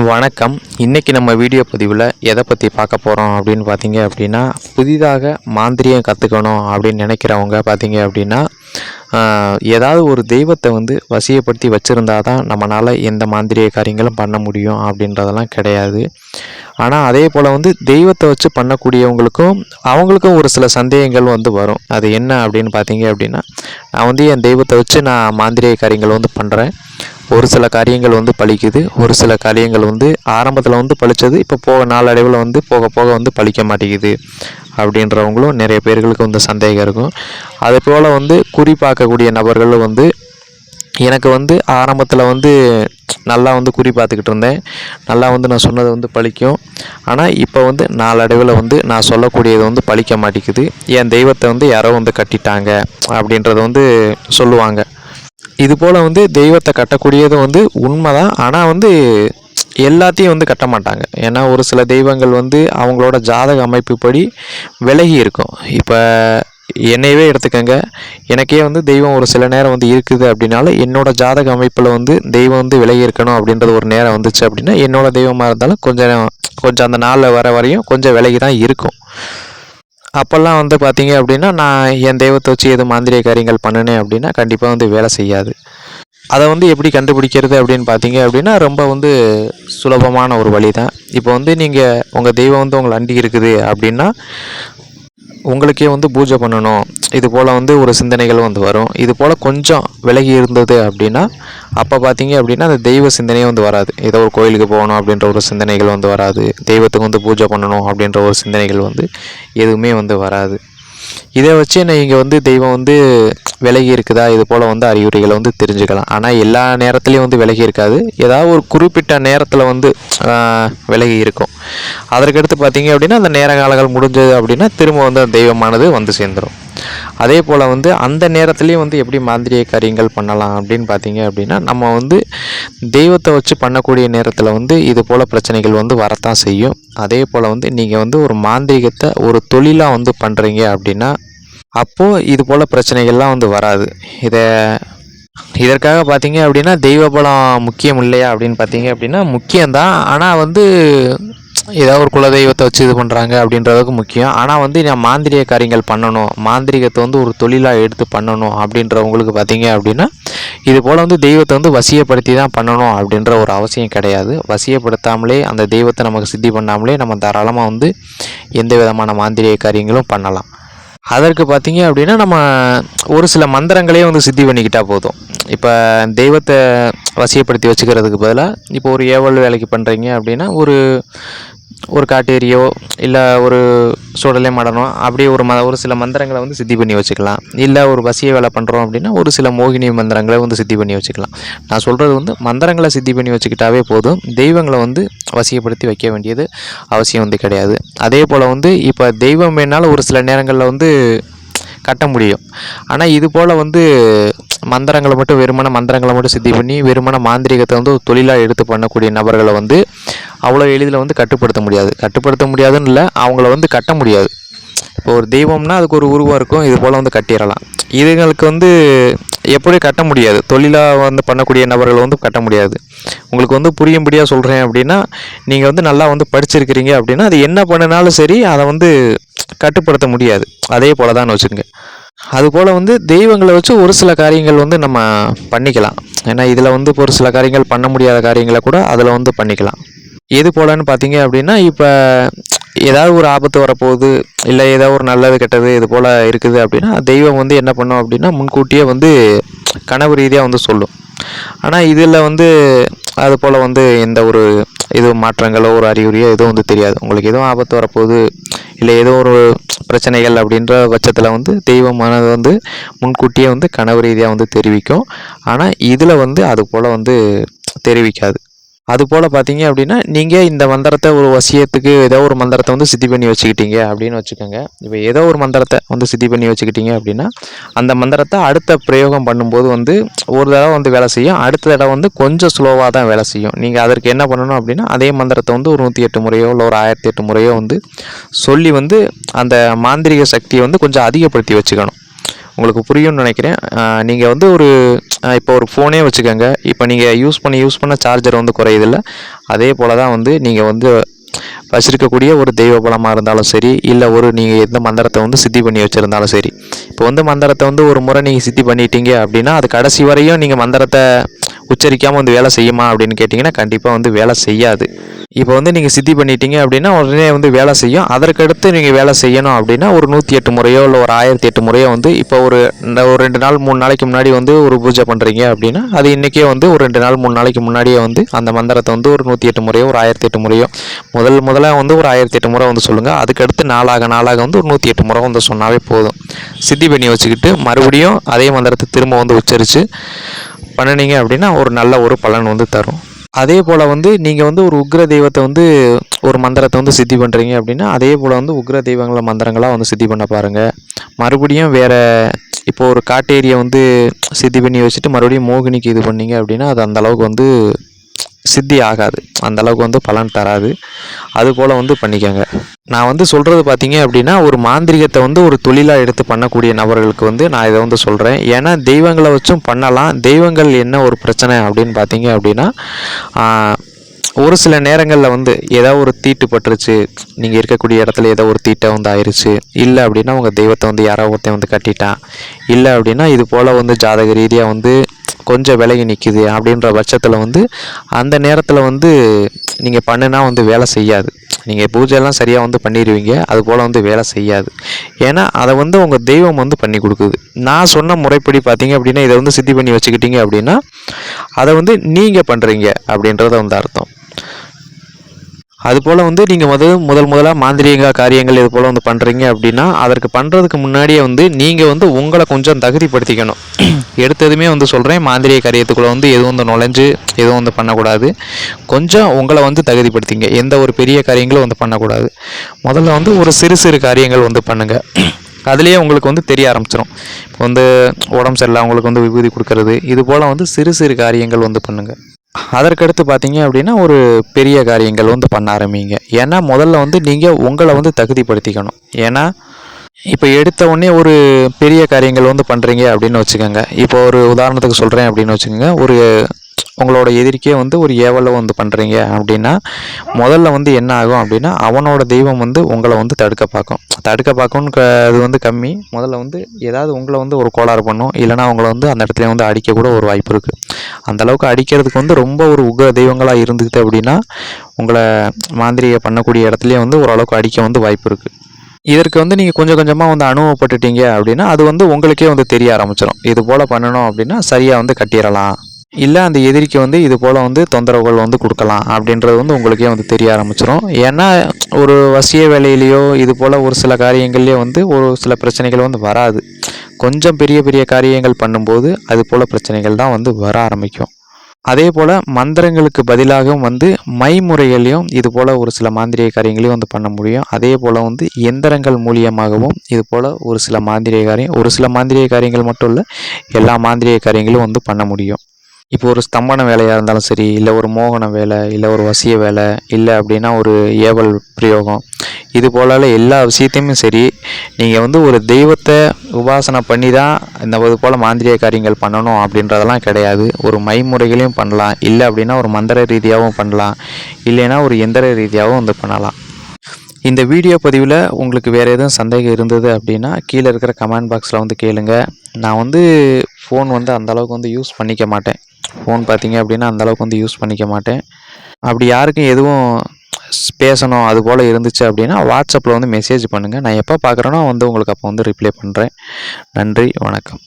வணக்கம். இன்றைக்கி நம்ம வீடியோ பதிவில் எதை பற்றி பார்க்க போகிறோம் அப்படின்னு பார்த்தீங்க அப்படின்னா புதிதாக மாந்திரியம் கற்றுக்கணும் அப்படின்னு நினைக்கிறவங்க பார்த்தீங்க அப்படின்னா ஏதாவது ஒரு தெய்வத்தை வந்து வசியப்படுத்தி வச்சுருந்தா தான் நம்மளால் எந்த மாந்திரிய காரியங்களும் பண்ண முடியும் அப்படின்றதெல்லாம் கிடையாது. ஆனால் அதே போல் வந்து தெய்வத்தை வச்சு பண்ணக்கூடியவங்களுக்கும் அவங்களுக்கும் ஒரு சில சந்தேகங்கள் வந்து வரும். அது என்ன அப்படின்னு பார்த்தீங்க அப்படின்னா நான் வந்து என் தெய்வத்தை வச்சு நான் மாந்திரிய காரியங்கள் வந்து பண்ணுறேன் ஒரு சில காரியங்கள் வந்து பழிக்குது ஒரு சில காரியங்கள் வந்து ஆரம்பத்தில் வந்து பழித்தது இப்போ போக நாளடைவில் வந்து போக போக வந்து பழிக்க மாட்டேங்குது அப்படின்றவங்களும் நிறைய பேர்களுக்கு வந்து சந்தேகம் இருக்கும். அதே போல் வந்து குறி பார்க்கக்கூடிய நபர்களும் வந்து எனக்கு வந்து ஆரம்பத்தில் வந்து நல்லா வந்து குறி பார்த்துக்கிட்டு இருந்தேன். நல்லா வந்து நான் சொன்னது வந்து பழிக்கும். ஆனால் இப்போ வந்து நாளடைவில் வந்து நான் சொல்லக்கூடியது வந்து பழிக்க மாட்டேங்குது. என் தெய்வத்தை வந்து யாரோ வந்து கட்டிட்டாங்க அப்படின்றத வந்து சொல்லுவாங்க. இது போல் வந்து தெய்வத்தை கட்டக்கூடியது வந்து உண்மை தான் ஆனால் வந்து எல்லாத்தையும் வந்து கட்ட மாட்டாங்க. ஏன்னா ஒரு சில தெய்வங்கள் வந்து அவங்களோட ஜாதக அமைப்புப்படி விலகி இருக்கும். இப்போ என்னையவே எடுத்துக்கோங்க. எனக்கே வந்து தெய்வம் ஒரு சில நேரம் வந்து இருக்குது அப்படின்னாலும் என்னோட ஜாதக அமைப்பில் வந்து தெய்வம் வந்து விலகி இருக்கணும் அப்படின்றது ஒரு நேரம் வந்துச்சு அப்படின்னா என்னோட தெய்வமாக இருந்தாலும் கொஞ்சம் கொஞ்சம் அந்த நாளில் வர வரையும் கொஞ்சம் விலகி தான் இருக்கும். அப்போல்லாம் வந்து பார்த்தீங்க அப்படின்னா நான் என் தெய்வத்தை வச்சு எது மாந்திரிய காரியங்கள் பண்ணினேன் அப்படின்னா கண்டிப்பாக வந்து வேலை செய்யாது. அதை வந்து எப்படி கண்டுபிடிக்கிறது அப்படின்னு பார்த்தீங்க அப்படின்னா ரொம்ப வந்து சுலபமான ஒரு வழி தான் இப்போ வந்து நீங்கள் உங்கள் தெய்வம் வந்து உங்களை அண்டி இருக்குது அப்படின்னா உங்களுக்கே வந்து பூஜை பண்ணணும். இது போல் வந்து ஒரு சிந்தனைகள் வந்து வரும். இது போல் கொஞ்சம் விலகி இருந்தது அப்படின்னா அப்போ பார்த்தீங்க அப்படின்னா அந்த தெய்வ சிந்தனையே வந்து வராது. ஏதோ ஒரு கோயிலுக்கு போகணும் அப்படின்ற ஒரு சிந்தனைகள் வந்து வராது. தெய்வத்துக்கு வந்து பூஜை பண்ணணும் அப்படின்ற ஒரு சிந்தனைகள் வந்து எதுவுமே வந்து வராது. இதை வச்சு நீங்கள் வந்து தெய்வம் வந்து விலகி இருக்குதா? இது போல் வந்து அறிகுறிகளை வந்து தெரிஞ்சுக்கலாம். ஆனால் எல்லா நேரத்துலையும் வந்து விலகி இருக்காது. ஏதாவது ஒரு குறிப்பிட்ட நேரத்தில் வந்து விலகி இருக்கும். அதற்கடுத்து பார்த்தீங்க அப்படின்னா அந்த நேர காலங்கள் முடிஞ்சது அப்படின்னா திரும்ப வந்து அந்த தெய்வமானது வந்து சேர்ந்துடும் அதே போல் வந்து அந்த நேரத்துலேயும் வந்து எப்படி மாந்திரிய காரியங்கள் பண்ணலாம் அப்படின்னு பார்த்தீங்க அப்படின்னா நம்ம வந்து தெய்வத்தை வச்சு பண்ணக்கூடிய நேரத்தில் வந்து இது போல் பிரச்சனைகள் வந்து வரத்தான் செய்யும். அதே போல் வந்து நீங்கள் வந்து ஒரு மாந்திரிகத்தை ஒரு தொழிலாக வந்து பண்ணுறீங்க அப்படின்னா அப்போது இது போல் பிரச்சனைகள்லாம் வந்து வராது. இதை இதற்காக பார்த்தீங்க அப்படின்னா தெய்வ பலம் முக்கியம் இல்லையா அப்படின்னு பார்த்தீங்க அப்படின்னா முக்கியம்தான். ஆனால் வந்து ஏதாவது ஒரு குலதெய்வத்தை வச்சு இது பண்ணுறாங்க அப்படின்றதுக்கு முக்கியம். ஆனால் வந்து நான் மாந்திரிய காரியங்கள் பண்ணணும் மாந்திரிகத்தை வந்து ஒரு தொழிலாக எடுத்து பண்ணணும் அப்படின்றவங்களுக்கு பார்த்தீங்க அப்படின்னா இது போல் வந்து தெய்வத்தை வந்து வசியப்படுத்தி தான் பண்ணணும் அப்படின்ற ஒரு அவசியம் கிடையாது. வசியப்படுத்தாமலே அந்த தெய்வத்தை நமக்கு சித்தி பண்ணாமலே நம்ம தாராளமாக வந்து எந்த விதமான மாந்திரிய காரியங்களும் பண்ணலாம். அதற்கு பார்த்தீங்க அப்படின்னா நம்ம ஒரு சில மந்திரங்களே வந்து சித்தி பண்ணிக்கிட்டால் போதும். இப்போ தெய்வத்தை வசியப்படுத்தி வச்சுக்கிறதுக்கு பதிலாக இப்போ ஒரு ஏவல் வேலைக்கு பண்ணுறீங்க அப்படின்னா ஒரு ஒரு காட்டேரியோ இல்லை ஒரு சுடலை மடனோ அப்படியே ஒரு ம ஒரு சில மந்திரங்களை வந்து சித்தி பண்ணி வச்சுக்கலாம். இல்லை ஒரு வசிய வேலை பண்ணுறோம் அப்படின்னா ஒரு சில மோகினி மந்திரங்களை வந்து சித்தி பண்ணி வச்சுக்கலாம். நான் சொல்கிறது வந்து மந்திரங்களை சித்தி பண்ணி வச்சுக்கிட்டாவே போதும். தெய்வங்களை வந்து வசியப்படுத்தி வைக்க வேண்டியது அவசியம் வந்து கிடையாது. அதே போல் வந்து இப்போ தெய்வம் வேணாலும் ஒரு சில நேரங்களில் வந்து கட்ட முடியும். ஆனால் இது போல் வந்து மந்திரங்களை மட்டும் வெறுமன மந்திரங்களை மட்டும் சித்தி பண்ணி வெறுமன மாந்திரிகத்தை வந்து தொழிலாக எடுத்து பண்ணக்கூடிய நபர்களை வந்து அவ்வளோ எளிதில் வந்து கட்டுப்படுத்த முடியாது. கட்டுப்படுத்த முடியாதுன்னு இல்லை அவங்கள வந்து கட்ட முடியாது. இப்போ ஒரு தெய்வம்னா அதுக்கு ஒரு உருவம் இருக்கும் இது போல் வந்து கட்டிடலாம். இதுங்களுக்கு வந்து எப்படி கட்ட முடியாது? தொழிலாக வந்து பண்ணக்கூடிய நபர்களை வந்து கட்ட முடியாது. உங்களுக்கு வந்து புரியும்படியாக சொல்கிறேன் அப்படின்னா நீங்கள் வந்து நல்லா வந்து படிச்சிருக்கிறீங்க அப்படின்னா அது என்ன பண்ணினாலும் சரி அதை வந்து கட்டுப்படுத்த முடியாது. அதே போல் தான் வச்சுக்கோங்க அதுபோல் வந்து தெய்வங்களை வச்சு ஒரு சில காரியங்கள் வந்து நம்ம பண்ணிக்கலாம். ஏன்னா இதில் வந்து ஒரு சில காரியங்கள் பண்ண முடியாத காரியங்களை கூட அதில் வந்து பண்ணிக்கலாம். எது போலன்னு பார்த்தீங்க அப்படின்னா இப்போ ஏதாவது ஒரு ஆபத்து வரப்போகுது இல்லை ஏதாவது ஒரு நல்லது கெட்டது இது போல் இருக்குது அப்படின்னா தெய்வம் வந்து என்ன பண்ணும் அப்படின்னா முன்கூட்டியே வந்து கனவு ரீதியாக வந்து சொல்லும். ஆனால் இதில் வந்து அது போல் வந்து எந்த ஒரு இது மாற்றங்களோ ஒரு அறிகுறியோ எதுவும் வந்து தெரியாது. உங்களுக்கு எதுவும் ஆபத்து வரப்போகுது இல்லை ஏதோ ஒரு பிரச்சனைகள் அப்படின்ற பட்சத்தில் வந்து தெய்வமானது வந்து முன்கூட்டியே வந்து கனவு ரீதியாக வந்து தெரிவிக்கும். ஆனால் இதில் வந்து அது போல் வந்து தெரிவிக்காது. அதுபோல் பார்த்தீங்க அப்படின்னா நீங்கள் இந்த மந்திரத்தை ஒரு வசியத்துக்கு ஏதோ ஒரு மந்திரத்தை வந்து சித்தி பண்ணி வச்சுக்கிட்டீங்க அப்படின்னு வச்சுக்கோங்க. இப்போ ஏதோ ஒரு மந்திரத்தை வந்து சித்தி பண்ணி வச்சுக்கிட்டீங்க அப்படின்னா அந்த மந்திரத்தை அடுத்த பிரயோகம் பண்ணும்போது வந்து ஒரு தடவை வந்து வேலை செய்யும். அடுத்த தடவை வந்து கொஞ்சம் ஸ்லோவாக தான் வேலை செய்யும். நீங்கள் அதற்கு என்ன பண்ணணும் அப்படின்னா அதே மந்திரத்தை வந்து ஒரு நூற்றி எட்டு முறையோ இல்லை ஒரு ஆயிரத்தி எட்டு முறையோ வந்து சொல்லி வந்து அந்த மாந்திரிக சக்தியை வந்து கொஞ்சம் அதிகப்படுத்தி வச்சுக்கணும். உங்களுக்கு புரியும்னு நினைக்கிறேன். நீங்கள் வந்து ஒரு இப்போ ஒரு ஃபோனே வச்சுக்கோங்க. இப்போ நீங்கள் யூஸ் பண்ணி யூஸ் பண்ண சார்ஜர் வந்து குறையுதில்ல. அதே போல் தான் வந்து நீங்கள் வந்து வச்சிருக்கக்கூடிய ஒரு தெய்வ பலமாக இருந்தாலும் சரி இல்லை ஒரு நீங்கள் எந்த மந்திரத்தை வந்து சித்தி பண்ணி வச்சுருந்தாலும் சரி. இப்போ வந்து மந்திரத்தை வந்து ஒரு முறை நீங்கள் சித்தி பண்ணிட்டீங்க அப்படின்னா அது கடைசி வரையும் நீங்கள் மந்திரத்தை உச்சரிக்காமல் வந்து வேலை செய்யுமா அப்படின்னு கேட்டிங்கன்னா கண்டிப்பாக வந்து வேலை செய்யாது. இப்போ வந்து நீங்கள் சித்தி பண்ணிட்டீங்க அப்படின்னா உடனே வந்து வேலை செய்யும். அதற்கடுத்து நீங்கள் வேலை செய்யணும் அப்படின்னா ஒரு நூற்றி எட்டு முறையோ இல்லை ஒரு ஆயிரத்தி எட்டு முறையோ வந்து இப்போ ஒரு இந்த ஒரு ரெண்டு நாள் மூணு நாளைக்கு முன்னாடி வந்து ஒரு பூஜை பண்ணுறீங்க அப்படின்னா அது இன்றைக்கே வந்து ஒரு ரெண்டு நாள் மூணு நாளைக்கு முன்னாடியே வந்து அந்த மந்திரத்தை வந்து ஒரு நூற்றி எட்டு முறையோ ஒரு ஆயிரத்தி எட்டு முறையோ முதல் முதல்ல வந்து ஒரு ஆயிரத்தி எட்டு முறை வந்து சொல்லுங்கள் அதுக்கடுத்து நாளாக நாளாக வந்து ஒரு நூற்றி எட்டு முறை வந்து சொன்னாவே போதும். சித்தி பண்ணி வச்சுக்கிட்டு மறுபடியும் அதே மந்திரத்தை திரும்ப வந்து உச்சரித்து பண்ணினீங்க அப்படின்னா ஒரு நல்ல ஒரு பலன் வந்து தரும். அதே போல் வந்து நீங்கள் வந்து ஒரு உக்ர தெய்வத்தை வந்து ஒரு மந்திரத்தை வந்து சித்தி பண்ணுறீங்க அப்படின்னா அதே போல் வந்து உக்ர தெய்வங்களை மந்திரங்களாக வந்து சித்தி பண்ண பாருங்கள் மறுபடியும் வேறு இப்போ ஒரு காட்டேரியை வந்து சித்தி பண்ணி வச்சுட்டு மறுபடியும் மோகினிக்கு இது பண்ணீங்க அப்படின்னா அது அந்த அளவுக்கு வந்து சித்தி ஆகாது. அந்த அளவுக்கு வந்து பலன் தராது. அது போல் வந்து பண்ணிக்கோங்க. நான் வந்து சொல்கிறது பார்த்தீங்க அப்படின்னா ஒரு மாந்திரிகத்தை வந்து ஒரு தொழிலாக எடுத்து பண்ணக்கூடிய நபர்களுக்கு வந்து நான் இதை வந்து சொல்கிறேன் ஏன்னா தெய்வங்களை வச்சும் பண்ணலாம். தெய்வங்கள் என்ன ஒரு பிரச்சனை அப்படின்னு பார்த்தீங்க அப்படின்னா ஒரு சில நேரங்களில் வந்து ஏதோ ஒரு தீட்டு பட்டுருச்சு. நீங்கள் இருக்கக்கூடிய இடத்துல ஏதோ ஒரு தீட்டை வந்து ஆயிடுச்சு இல்லை அப்படின்னா உங்கள் தெய்வத்தை வந்து யாரோ ஒருத்தன் வந்து கட்டிட்டான். இல்லை அப்படின்னா இது போல் வந்து ஜாதக ரீதியாக வந்து கொஞ்சம் விலகி நிற்கிது அப்படின்ற பட்சத்தில் வந்து அந்த நேரத்தில் வந்து நீங்கள் பண்ணுனா வந்து வேலை செய்யாது. நீங்கள் பூஜையெல்லாம் சரியாக வந்து பண்ணிடுவீங்க அது போல் வந்து வேலை செய்யாது. ஏன்னா அதை வந்து உங்கள் தெய்வம் வந்து பண்ணி கொடுக்குது. நான் சொன்ன முறைப்படி பார்த்தீங்க அப்படின்னா இதை வந்து சித்தி பண்ணி வச்சுக்கிட்டீங்க அப்படின்னா அதை வந்து நீங்கள் பண்ணுறீங்க அப்படின்றத வந்து அர்த்தம். அதுபோல் வந்து நீங்கள் முதல் முதல் முதலாக மாந்திரீக காரியங்கள் இது போல் வந்து பண்ணுறீங்க அப்படின்னா அதற்கு பண்ணுறதுக்கு முன்னாடியே வந்து நீங்கள் வந்து உங்களை கொஞ்சம் தகுதிப்படுத்திக்கணும். எடுத்ததுமே வந்து சொல்கிறேன் மாந்திரீக காரியத்துக்குள்ளே வந்து எதுவும் வந்து நுழைஞ்சு எதுவும் வந்து பண்ணக்கூடாது. கொஞ்சம் உங்களை வந்து தகுதிப்படுத்திங்க. எந்த ஒரு பெரிய காரியங்களும் வந்து பண்ணக்கூடாது. முதல்ல வந்து ஒரு சிறு சிறு காரியங்கள் வந்து பண்ணுங்கள் அதுலேயே உங்களுக்கு வந்து தெரிய ஆரம்பிச்சிடும் இப்போ வந்து உடம்பு சரியில்லை உங்களுக்கு வந்து விபூதி கொடுக்கறது இது போல் வந்து சிறு சிறு காரியங்கள் வந்து பண்ணுங்கள் அதற்கடுத்து பார்த்தீங்க அப்படின்னா ஒரு பெரிய காரியங்கள் வந்து பண்ண ஆரம்பிங்க. ஏன்னா முதல்ல வந்து நீங்கள் உங்களை வந்து தகுதிப்படுத்திக்கணும். ஏன்னா இப்போ எடுத்த உடனே ஒரு பெரிய காரியங்கள் வந்து பண்ணுறீங்க அப்படின்னு வச்சுக்கோங்க. இப்போ ஒரு உதாரணத்துக்கு சொல்கிறேன் அப்படின்னு வச்சுக்கோங்க. ஒரு உங்களோட எதிரிக்கே வந்து ஒரு ஏவலை வந்து பண்ணுறீங்க அப்படின்னா முதல்ல வந்து என்ன ஆகும் அப்படின்னா அவனோட தெய்வம் வந்து உங்களை வந்து தடுக்க பார்க்கும். தடுக்க பார்க்கும்னு க- அது வந்து கம்மி. முதல்ல வந்து ஏதாவது உங்களை வந்து ஒரு கோளாறு பண்ணும். இல்லைன்னா உங்களை வந்து அந்த இடத்துல வந்து அடிக்க கூட ஒரு வாய்ப்பு இருக்குது அந்தளவுக்கு அடிக்கிறதுக்கு வந்து ரொம்ப ஒரு உக்ர தெய்வங்களாக இருந்துக்கிட்டு அப்படின்னா உங்களை மாந்திரியை பண்ணக்கூடிய இடத்துலையே வந்து ஓரளவுக்கு அடிக்க வந்து வாய்ப்பு இருக்குது இதற்கு வந்து நீங்கள் கொஞ்சம் கொஞ்சமாக வந்து அனுபவப்பட்டுட்டீங்க அப்படின்னா அது வந்து உங்களுக்கே வந்து தெரிய ஆரம்பிச்சிடும் இது போல் பண்ணணும் அப்படின்னா சரியாக வந்து கட்டிடலாம். இல்லை அந்த எதிரிக்கு வந்து இது போல் வந்து தொந்தரவுகள் வந்து கொடுக்கலாம் அப்படின்றது வந்து உங்களுக்கே வந்து தெரிய ஆரம்பிச்சிடும் ஏன்னா ஒரு வசிய வேலையிலையோ இது போல் ஒரு சில காரியங்கள்லேயோ வந்து ஒரு சில பிரச்சனைகள் வந்து வராது. கொஞ்சம் பெரிய பெரிய காரியங்கள் பண்ணும்போது அது போல் பிரச்சனைகள் தான் வந்து வர ஆரம்பிக்கும். அதே போல் மந்திரங்களுக்கு பதிலாகவும் வந்து மைமுறைகளையும் இது போல் ஒரு சில மாந்திரிய காரியங்களையும் வந்து பண்ண முடியும். அதே போல் வந்து எந்திரங்கள் மூலியமாகவும் இது போல் ஒரு சில மாந்திரிய காரியம் ஒரு சில மாந்திரிய காரியங்கள் மட்டும் இல்லை எல்லா மாந்திரிய காரியங்களும் வந்து பண்ண முடியும். இப்போ ஒரு ஸ்தம்பன வேலையாக இருந்தாலும் சரி இல்லை ஒரு மோகன வேலை இல்லை ஒரு வசிய வேலை இல்லை அப்படின்னா ஒரு ஏவல் பிரயோகம். இது போலால் எல்லா விஷயத்தையுமே சரி நீங்கள் வந்து ஒரு தெய்வத்தை உபாசனை பண்ணி தான் இந்த இது போல் மாந்திரிய காரியங்கள் பண்ணணும் அப்படின்றதெல்லாம் கிடையாது. ஒரு மைமுறைகளையும் பண்ணலாம். இல்லை அப்படின்னா ஒரு மந்திர ரீதியாகவும் பண்ணலாம். இல்லைன்னா ஒரு எந்திர ரீதியாகவும் வந்து பண்ணலாம். இந்த வீடியோ பதிவில் உங்களுக்கு வேறு எதுவும் சந்தேகம் இருந்தது அப்படின்னா கீழே இருக்கிற கமெண்ட் பாக்ஸில் வந்து கேளுங்க. நான் வந்து ஃபோன் வந்து அந்த அளவுக்கு வந்து யூஸ் பண்ணிக்க மாட்டேன். ஃபோன் பார்த்தீங்க அப்படின்னா அந்தளவுக்கு வந்து யூஸ் பண்ணிக்க மாட்டேன். அப்படி யாருக்கும் எதுவும் பேசணும் அது போல் இருந்துச்சு அப்படின்னா வாட்ஸ்அப்பில் வந்து மெசேஜ் பண்ணுங்கள் நான் எப்போ பார்க்குறேனோ வந்து உங்களுக்கு அப்போ வந்து ரிப்ளை பண்ணுறேன் நன்றி வணக்கம்.